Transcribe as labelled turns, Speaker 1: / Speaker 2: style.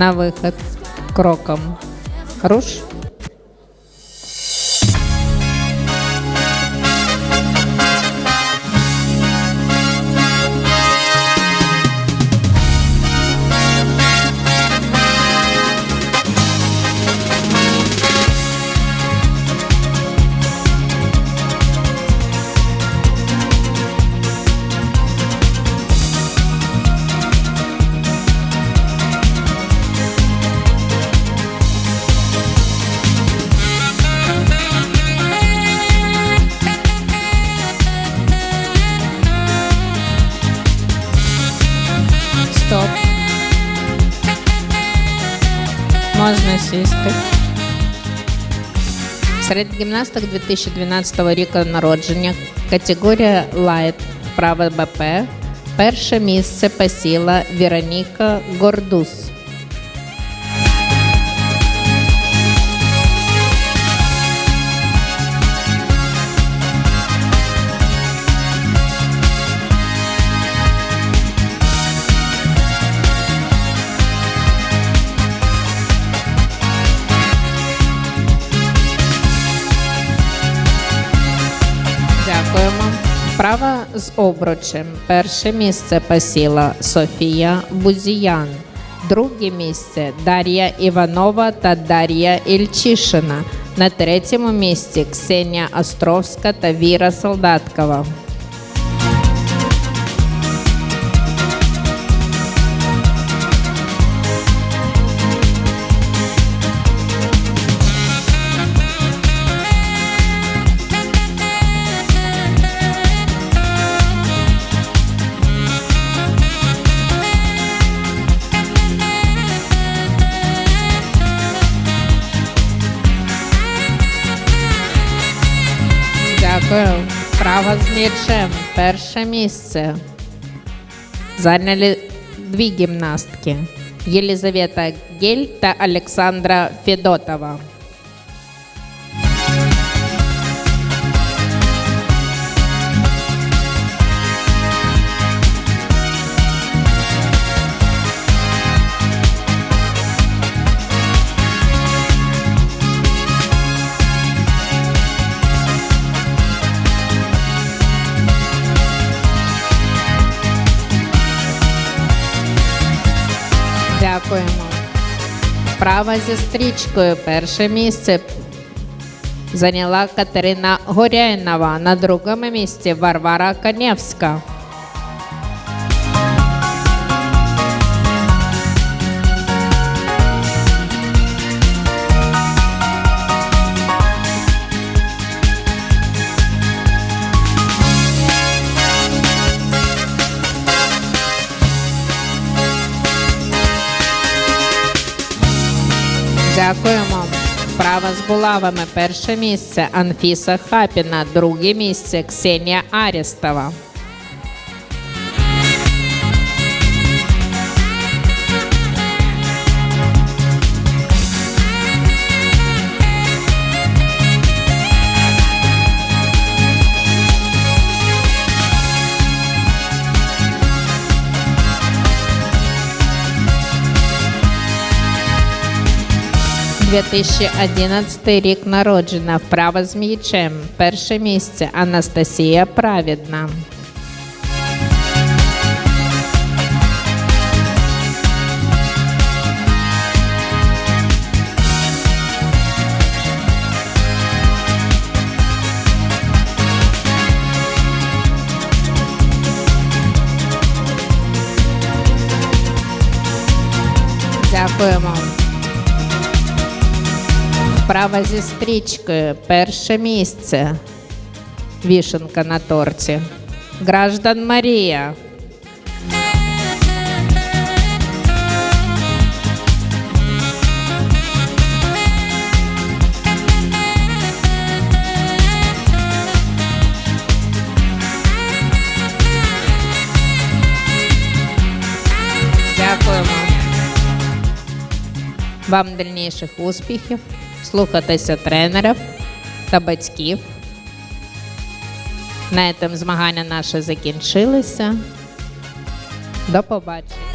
Speaker 1: На выход. Кроком. Руш. Стоп. Можна сісти. Серед гімнасток 2012 року народження категорія Light право БП. Перше місце посіла Вероніка Гордус. Вправа з обручем. Перше місце посіла Софія Бузіян. Друге місце Дар'я Іванова та Дар'я Ільчишина. На третьому місці Ксенія Островська та Віра Солдаткова. Дякую. Справа з м'ячем. Перше місце. Зайняли дві гімнастки. Єлізавета Гель та Олександра Федотова. Дякуємо. Права зі стрічкою. Перше місце зайняла Катерина Горяйнова. На другому місці Варвара Каневська. Дякуємо. Права з булавами. Перше місце Анфіса Хапіна. Друге місце Ксенія Арістова. – 2011 рік народжена. Вправа з м'ячем. Перше місце Анастасія Правідна. Дякуємо. Вправа зі стрічкою. Перше місце. Вішенка на торті. Граждан Марія. Дякуємо. Вам дальніших успіхів. Слухатися тренерів та батьків. На цьому змагання наші закінчилися. До побачення.